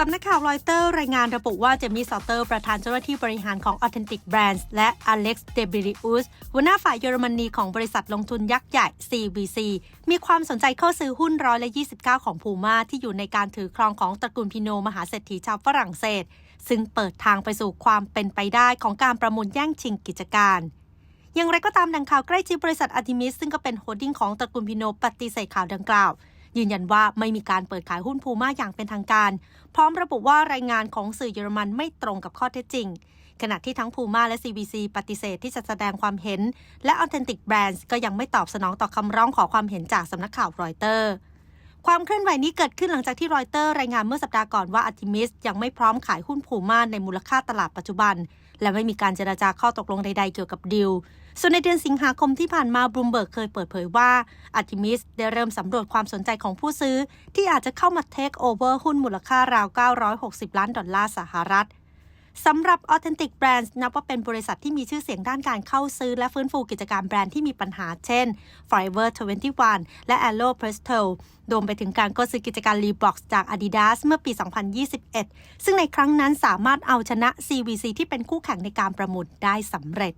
สำนักข่าวรอยเตอร์รายงานระบุว่าเจมี่ซอเตอร์ประธานเจ้าหน้าที่บริหารของ Authentic Brands และอเล็กซ์เดบิริอุสหัวหน้าฝ่ายเยอรมนีของบริษัทลงทุนยักษ์ใหญ่ CVC มีความสนใจเข้าซื้อหุ้นร้อยละ29 ของพูม่าที่อยู่ในการถือครองของตระกูลพิโนมหาเศรษฐีชาวฝรั่งเศส ซึ่งเปิดทางไปสู่ความเป็นไปได้ของการประมูลแย่งชิงกิจการอย่างไรก็ตามดังข่าวใกล้ชิดบริษัทอาร์ติมิสซึ่งก็เป็นโฮลดิ้งของตระกูลพิโนปฏิเสธข่าวดังกล่าว ยืนยันว่าไม่มีการเปิดขายหุ้นพูม่าอย่างเป็นทางการ พร้อมระบุว่ารายงานของสื่อเยอรมันไม่ตรงกับข้อเท็จจริง ขณะที่ทั้งพูม่าและ CBC ปฏิเสธที่จะแสดงความเห็น และ Authentic Brands ก็ยังไม่ตอบสนองต่อคำร้องขอความเห็นจากสำนักข่าวรอยเตอร์ ความเคลื่อนไหวนี้เกิดขึ้นหลังจากที่รอยเตอร์รายงานเมื่อสัปดาห์ก่อนว่าอาร์ติมิสยังไม่พร้อมขายหุ้นพูม่าในมูลค่าตลาดปัจจุบัน และไม่มีการเจราจาข้อตกลงใด ๆ เกี่ยวกับดิวส่วนในเดือนสิงหาคมที่ผ่านมาบลูมเบิร์กเคยเปิดเผยว่าอาร์ติมิสได้เริ่มสำรวจความสนใจของผู้ซื้อ ที่อาจจะเข้ามาเทคโอเวอร์หุ้นมูลค่าราว 960 ล้านดอลลาร์สหรัฐ สำหรับ Authentic Brands นับว่าเป็นบริษัทที่มีชื่อเสียงด้านการเข้าซื้อ และฟื้นฟูกิจการแบรนด์ที่มีปัญหาเช่น Forever 21 และ Alo Presto รวมไปถึงการก็ซื้อกิจการ Reebok จาก Adidas เมื่อปี 2021 ซึ่งในครั้งนั้นสามารถเอาชนะ CVC ที่เป็นคู่แข่งในการประมูลได้สำเร็จ